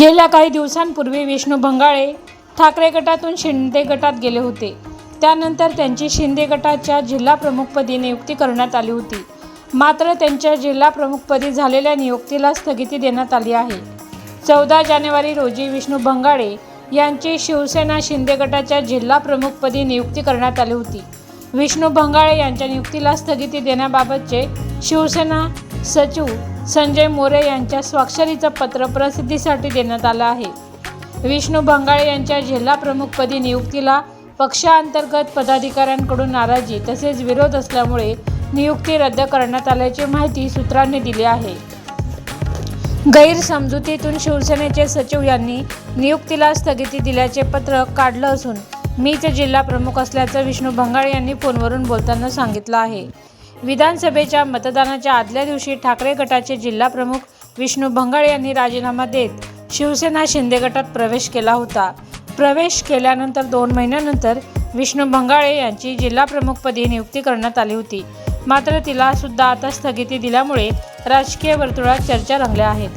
गेल्या काही दिवसांपूर्वी विष्णू भंगाळे ठाकरे गटातून शिंदे गटात गेले होते. त्यानंतर त्यांची शिंदे गटाच्या जिल्हा प्रमुखपदी नियुक्ती करण्यात आली होती. मात्र त्यांच्या जिल्हा प्रमुखपदी झालेल्या नियुक्तीला स्थगिती देण्यात आली आहे. चौदा जानेवारी रोजी विष्णू भंगाळे यांची शिवसेना शिंदे गटाच्या जिल्हा प्रमुखपदी नियुक्ती करण्यात आली होती. विष्णू भंगाळे यांच्या नियुक्तीला स्थगिती देण्याबाबतचे शिवसेना सचिव संजय मोरे यांच्या स्वाक्षरीचं पत्र प्रसिद्धीसाठी देण्यात आलं आहे. विष्णू भंगाळे यांच्या जिल्हा प्रमुखपदी नियुक्तीला पक्षांतर्गत पदाधिकाऱ्यांकडून नाराजी तसेच विरोध असल्यामुळे नियुक्ती रद्द करण्यात आल्याची माहिती सूत्रांनी दिली आहे. गैरसमजुतीतून शिवसेनेचे सचिव यांनी नियुक्तीला स्थगिती दिल्याचे पत्र काढलं असून मीच जिल्हा प्रमुख असल्याचं विष्णू भंगाळे यांनी फोनवरून बोलताना सांगितलं आहे. विधानसभेच्या मतदानाच्या आदल्या दिवशी ठाकरे गटाचे जिल्हा प्रमुख विष्णू भंगाळे यांनी राजीनामा देत शिवसेना शिंदे गटात प्रवेश केला होता. प्रवेश केल्यानंतर दोन महिन्यानंतर विष्णू भंगाळे यांची जिल्हा प्रमुखपदी नियुक्ती करण्यात आली होती. मात्र तिला सुद्धा आता स्थगिती दिल्यामुळे राजकीय वर्तुळात चर्चा रंगल्या आहेत.